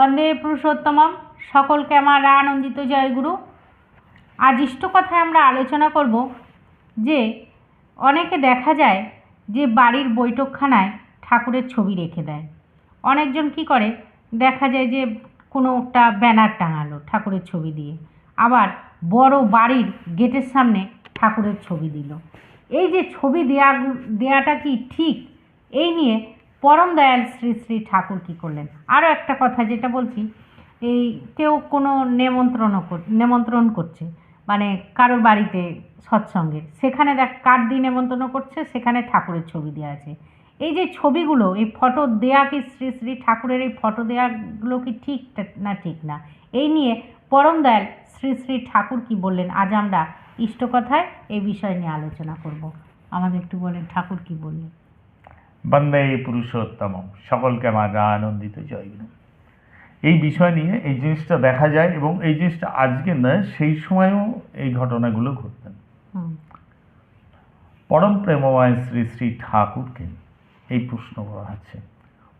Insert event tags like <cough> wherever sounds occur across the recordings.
বন্দে পুরুষোত্তমম। সকলকে আমার আনন্দিত জয়গুরু। আজ ইষ্ট কথায় আমরা আলোচনা করব যে, অনেকে দেখা যায় যে বাড়ির বৈঠকখানায় ঠাকুরের ছবি রেখে দেয়। অনেকজন কি করে? দেখা যায় যে কোনো একটা ব্যানার টাঙালো ঠাকুরের ছবি দিয়ে। আবার বড় বাড়ির গেটের সামনে ঠাকুরের ছবি দিল। এই যে ছবি দেয়া দেয়াটা কি ঠিক? এই নিয়ে পরম দয়াল শ্রী শ্রী ঠাকুর কী করলেন? আরও একটা কথা যেটা বলছি, এই কেউ কোনো নেমন্ত্রণও নেমন্ত্রণ করছে মানে কারোর বাড়িতে সৎসঙ্গের সেখানে দেখ কার দিয়ে নেমন্ত্রণ করছে, সেখানে ঠাকুরের ছবি দেওয়া আছে। এই যে ছবিগুলো, এই ফটো দেয়া কি শ্রী শ্রী ঠাকুরের এই ফটো দেওয়াগুলো কি ঠিক না ঠিক না? এই নিয়ে পরম দয়াল শ্রী শ্রী ঠাকুর কি বললেন? আজ আমরা ইষ্টকথায় এই বিষয় নিয়ে আলোচনা করব। আমাদের একটু বলেন, ঠাকুর কি বললেন? বন্দে পুরুষোত্তম সকলকে আমার আনন্দিত জয়গুরু এই বিষয় নিয়ে এই জিনিসটা দেখা যায় এবং এই জিনিসটা আজকে নয় সেই সময়ও এই ঘটনাগুলো ঘটতেন পরম প্রেমময় শ্রী শ্রী ঠাকুরকে এই প্রশ্ন করা হচ্ছে।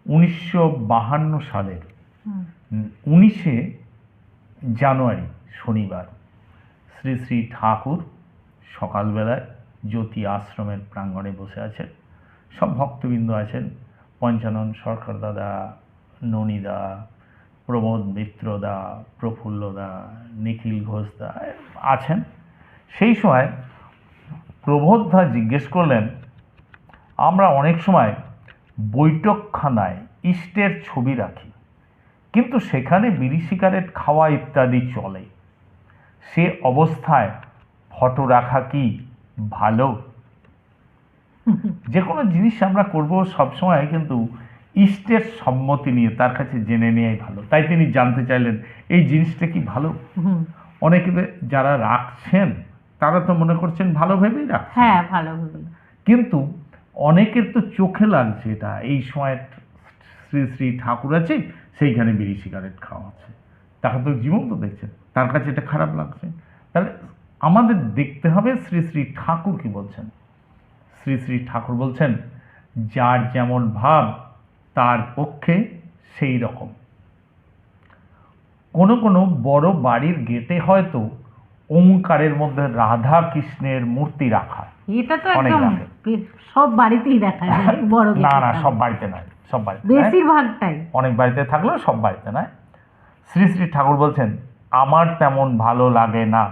উনিশশো বাহান্ন সালের উনিশে জানুয়ারি শনিবার শ্রী শ্রী ঠাকুর সকালবেলায় জ্যোতি আশ্রমের প্রাঙ্গণে বসে আছেন। সব ভক্তবৃন্দ আছেন। পঞ্চানন সরকার দাদা, ননিদা, প্রমোদ মিত্রদা, প্রফুল্লদা, নিখিল ঘোষদা আছেন। সেই সময় প্রবোধদা জিজ্ঞেস করলেন, আমরা অনেক সময় বৈঠকখানায় ইষ্টের ছবি রাখি, কিন্তু সেখানে বিড়ি সিগারেট খাওয়া ইত্যাদি চলে। সে অবস্থায় ফটো রাখা কি ভালো? যে কোনো জিনিস আমরা করব সবসময় কিন্তু ইষ্টের সম্মতি নিয়ে তার কাছে জেনে নেওয়াই ভালো। তাই তিনি জানতে চাইলেন এই জিনিসটা কি ভালো? অনেকে যারা রাখছেন তারা তো মনে করছেন ভালো ভেবেই রাখছেন। হ্যাঁ ভালো কিন্তু অনেকের তো চোখে লাগছে এটা। এই সময় শ্রী শ্রী ঠাকুর আছে সেইখানে বিড়ি সিগারেট খাওয়া আছে। তাকে তো জীবন্ত দেখছেন তার কাছে এটা খারাপ লাগছে। তাহলে আমাদের দেখতে হবে শ্রী শ্রী ঠাকুর কি বলছেন। শ্রী শ্রী ঠাকুর বলছেন যার যেমন ভাব তার পক্ষে সেই রকম। কোনো কোনো বড় বাড়ির গেটে হয়তো ওঙ্কারের মধ্যে রাধা কৃষ্ণের মূর্তি রাখা। এটা তো একদম সব বাড়িতেই দেখা যায় <laughs> বড় না না সব বাড়িতে নয় সব বাড়িতে। বেশিরভাগটাই। অনেক বাড়িতে থাকলেও সব বাড়িতে নয়। শ্রী শ্রী ঠাকুর বলছেন আমার তেমন ভালো লাগে না।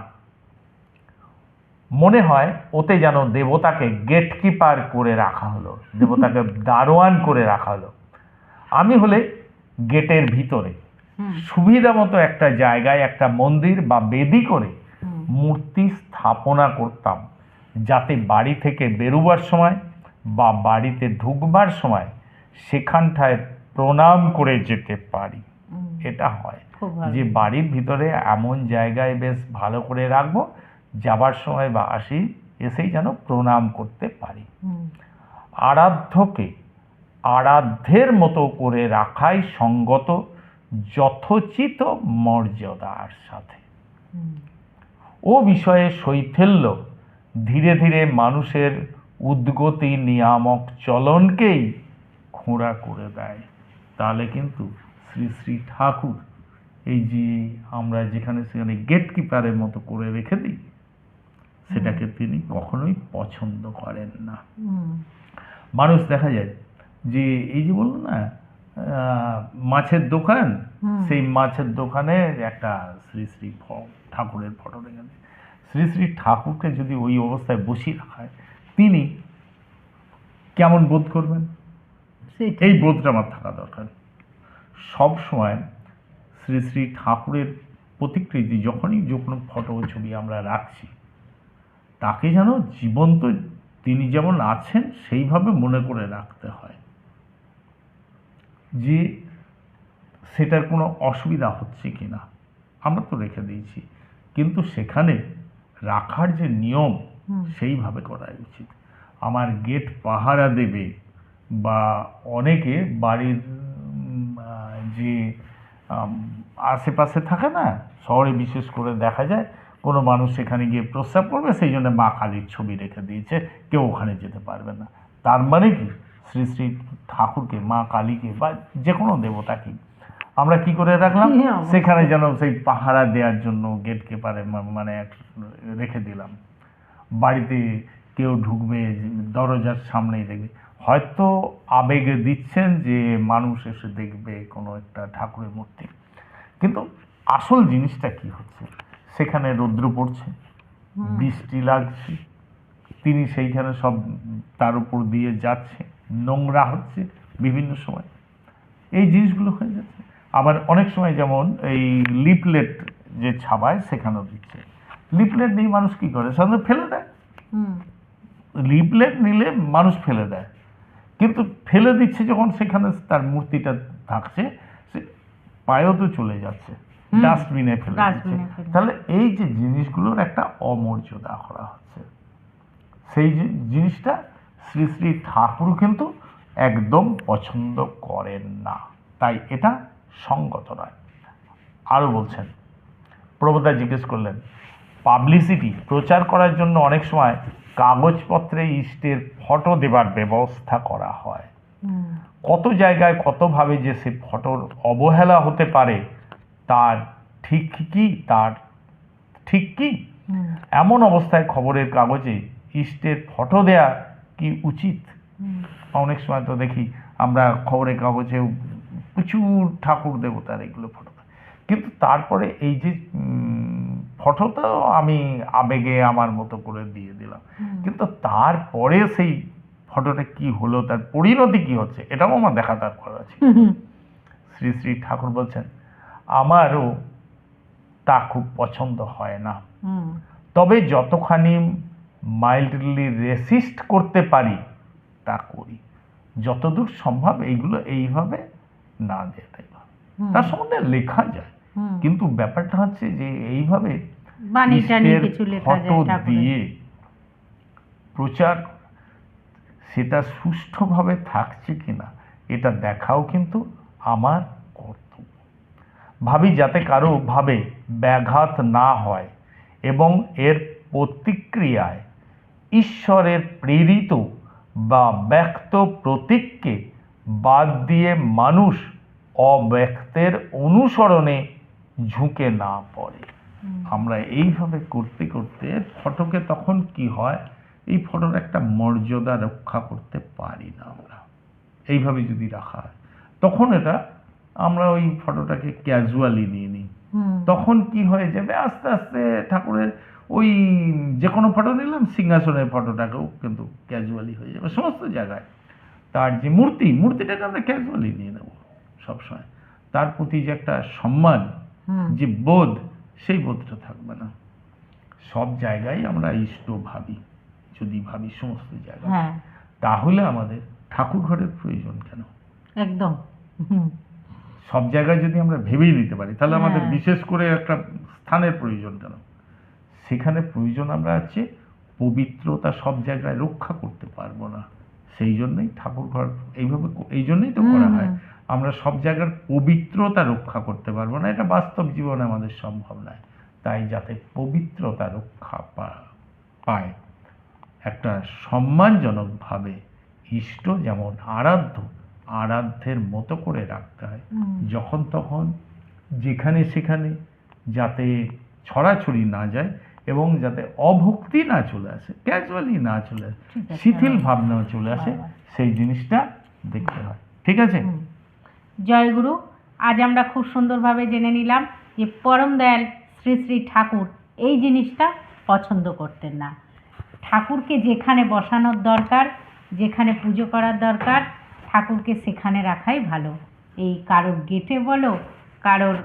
মনে হয় ওতে যেন দেবতাকে গেটকিপার করে রাখা হলো দেবতাকে <laughs> দারোয়ান করে রাখা হলো। আমি হলে গেটের ভিতরে সুবিধা মতো একটা জায়গায় একটা মন্দির বা বেদি করে মূর্তি স্থাপনা করতাম যাতে বাড়ি থেকে বেরোবার সময় বা বাড়িতে ঢুকবার সময় সেখানটায় প্রণাম করে যেতে পারি। এটা হয় যে বাড়ির ভিতরে এমন জায়গায় বেশ ভালো করে রাখব যাবার সময় বা আসি এসেই যেন প্রণাম করতে পারি। আরাধ্যকে আরাধ্যের মতো করে রাখাই সঙ্গত যথোচিত মর্যাদার সাথে। ও বিষয়ে শৈথিল্য ধীরে ধীরে মানুষের উদ্গতি নিয়ামক চলনকেই খোঁড়া করে দেয়। তাহলে কিন্তু শ্রী শ্রী ঠাকুর এই যে আমরা যেখানে সেখানে গেটকিপারের মতো করে রেখে দিই সেটাকে তিনি কখনোই পছন্দ করেন না। মানুষ দেখা যায় যে এই যে বলল না মাছের দোকান সেই মাছের দোকানে একটা শ্রী শ্রী ঠাকুরের ফটো রেখে। শ্রী শ্রী ঠাকুরকে যদি ওই অবস্থায় বসিয়ে রাখা হয় তিনি কেমন বোধ করবেন। এই বোধটা আমার থাকা দরকার। সব সময় শ্রী শ্রী ঠাকুরের প্রতিকৃতি যখনই যে কোনো ফটো ছবি আমরা রাখছি তাকে যেন জীবন্ত তিনি যেমন আছেন সেইভাবে মনে করে রাখতে হয়। যে সেটার কোনো অসুবিধা হচ্ছে কি না আমরা তো রেখে দিয়েছি। কিন্তু সেখানে রাখার যে নিয়ম সেইভাবে করা উচিত। আমার গেট পাহারা দেবে বা অনেকে বাড়ির যে আশেপাশে থাকে না শহরে বিশেষ করে দেখা যায় কোনো মানুষ সেখানে গিয়ে প্রস্রাব করবে সেই জন্য মা কালীর ছবি রেখে দিয়েছে কেউ ওখানে যেতে পারবে না। তার মানে কি? শ্রী শ্রী ঠাকুরকে মা কালীকে বা যে কোনো দেবতাকে আমরা কি করে রাখলাম? সেখানে যেন সেই পাহারা দেওয়ার জন্য গেট কিপারে মানে এক- রেখে দিলাম। বাড়িতে কেউ ঢুকবে দরজার সামনেই দেখবে। হয়তো আবেগে দিচ্ছেন যে মানুষ এসে দেখবে কোনো একটা ঠাকুরের মূর্তি। কিন্তু আসল জিনিসটা কি হচ্ছে? সেখানে রৌদ্র পড়ছে বৃষ্টি লাগছে তিনি সেইখানে সব তার উপর দিয়ে যাচ্ছে নোংরা হচ্ছে বিভিন্ন সময়। এই জিনিসগুলো হয়ে যাচ্ছে। আবার অনেক সময় যেমন এই লিপলেট যে ছাপায় সেখানেও দিচ্ছে। লিপলেট নিয়ে মানুষ কি করে? সাধারণত ফেলে দেয়। লিপলেট নিলে মানুষ ফেলে দেয়। কিন্তু ফেলে দিচ্ছে যখন সেখানে তার মূর্তিটা থাকছে সে পায়েও তো চলে যাচ্ছে। ডাস্টবিনে ফেলে দিচ্ছে তাহলে এই যে জিনিসগুলোর একটা অমর্যাদা করা হচ্ছে সেই জিনিসটা শ্রী শ্রী ঠাকুর কিন্তু একদম পছন্দ করেন না। তাই এটা সঙ্গত নয়। আরও বলছেন প্রভুদা জিজ্ঞেস করলেন পাবলিসিটি প্রচার করার জন্য অনেক সময় কাগজপত্রে ইষ্টের ফটো দেবার ব্যবস্থা করা হয়। কত জায়গায় কতভাবে যে সে ফটোর অবহেলা হতে পারে তার ঠিক কি তার ঠিক কি? এমন অবস্থায় খবরের কাগজে ইষ্টের ফটো দেয়া কি উচিত? অনেক সময় তো দেখি আমরা খবরের কাগজেও প্রচুর ঠাকুর দেবতার এগুলো ফটো। কিন্তু তারপরে এই যে ফটো তো আমি আবেগে আমার মতো করে দিয়ে দিলাম। কিন্তু তারপরে সেই ফটোটা কি হলো তার পরিণতি কি হচ্ছে এটাও আমার দেখা দরকার আছে। শ্রী শ্রী ঠাকুর বলছেন আমারও তা খুব পছন্দ হয় না। তবে যতখানি মাইল্ডলি রেসিস্ট করতে পারি তা করি। যতদূর সম্ভব এইগুলো এইভাবে না দেওয়াটাই ভালো। তার সম্বন্ধে লেখা যায়। কিন্তু ব্যাপারটা হচ্ছে যে এইভাবে ফটো দিয়ে প্রচার সেটা সুষ্ঠুভাবে থাকছে কিনা এটা দেখাও কিন্তু আমার ভাবি যাতে কারও ভাবে ব্যাঘাত না হয় এবং এর প্রতিক্রিয়ায় ঈশ্বরের প্রেরিত বা ব্যক্ত প্রতীককে বাদ দিয়ে মানুষ অব্যক্তের অনুসরণে ঝুঁকে না পড়ে। আমরা এইভাবে করতে করতে ফটোকে তখন কি হয়? এই ফটোর একটা মর্যাদা রক্ষা করতে পারি না আমরা। এইভাবে যদি রাখা হয় তখন এটা আমরা ওই ফটোটাকে ক্যাজুয়ালি নিয়ে নিই। তখন কি হয়ে যাবে? আস্তে আস্তে ঠাকুরের ওই যে কোনো ফটো নিলাম সিংহাসনের ফটোটাকেও কিন্তু ক্যাজুয়ালি হয়ে যাবে সমস্ত জায়গায়। তার যে মূর্তি মূর্তিটাকে আমরা ক্যাজুয়ালি নিয়ে নেব সবসময়। তার প্রতি যে একটা সম্মান যে বোধ সেই বোধটা থাকবে না। সব জায়গায় আমরা ইষ্ট ভাবি যদি ভাবি সমস্ত জায়গায়। হ্যাঁ। তাহলে আমাদের ঠাকুর ঘরের প্রয়োজন কেন? একদম। হুম। সব জায়গায় যদি আমরা ভেবেই নিতে পারি তাহলে আমাদের হ্যাঁ। বিশেষ করে একটা স্থানের প্রয়োজন কেন? সেখানে প্রয়োজন আমরা আছে পবিত্রতা সব জায়গায় রক্ষা করতে পারব না। সেই জন্যই ঠাকুর ঘর এইভাবে এই জন্যই তো করা হয়। আমরা সব জায়গার পবিত্রতা রক্ষা করতে পারব না এটা বাস্তব জীবনে আমাদের সম্ভব নয়। তাই যাতে পবিত্রতা রক্ষা পায় একটা সম্মানজনকভাবে ইষ্ট যেমন আরাধ্য আরাধ্যের মতো করে রাখতে হয়। যখন তখন যেখানে সেখানে যাতে ছড়াছড়ি না যায় এবং যাতে অভক্তি না চলে আসে ক্যাজুয়ালি না চলে আসে শিথিল ভাবনা চলে আসে। সেই জিনিসটা দেখতে হয়। ঠিক আছে? হুম। জয় গুরু আজ আমরা খুব সুন্দরভাবে জেনে নিলাম যে পরম দয়াল শ্রী শ্রী ঠাকুর এই জিনিসটা পছন্দ করতেন না। ঠাকুরকে যেখানে বসানোর দরকার যেখানে পুজো করার দরকার ঠাকুরকে সেখানে রাখাই ভালো। এই কারোর গেটে বলো, কারোর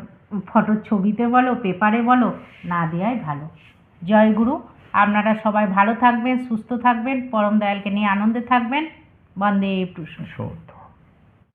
ফটোর ছবিতে বলো, পেপারে বলো, না দেওয়াই ভালো। জয় গুরু, আপনারা সবাই ভালো থাকবেন, সুস্থ থাকবেন, পরম দয়ালকে নিয়ে আনন্দে থাকবেন। বন্দে প্রশ্ন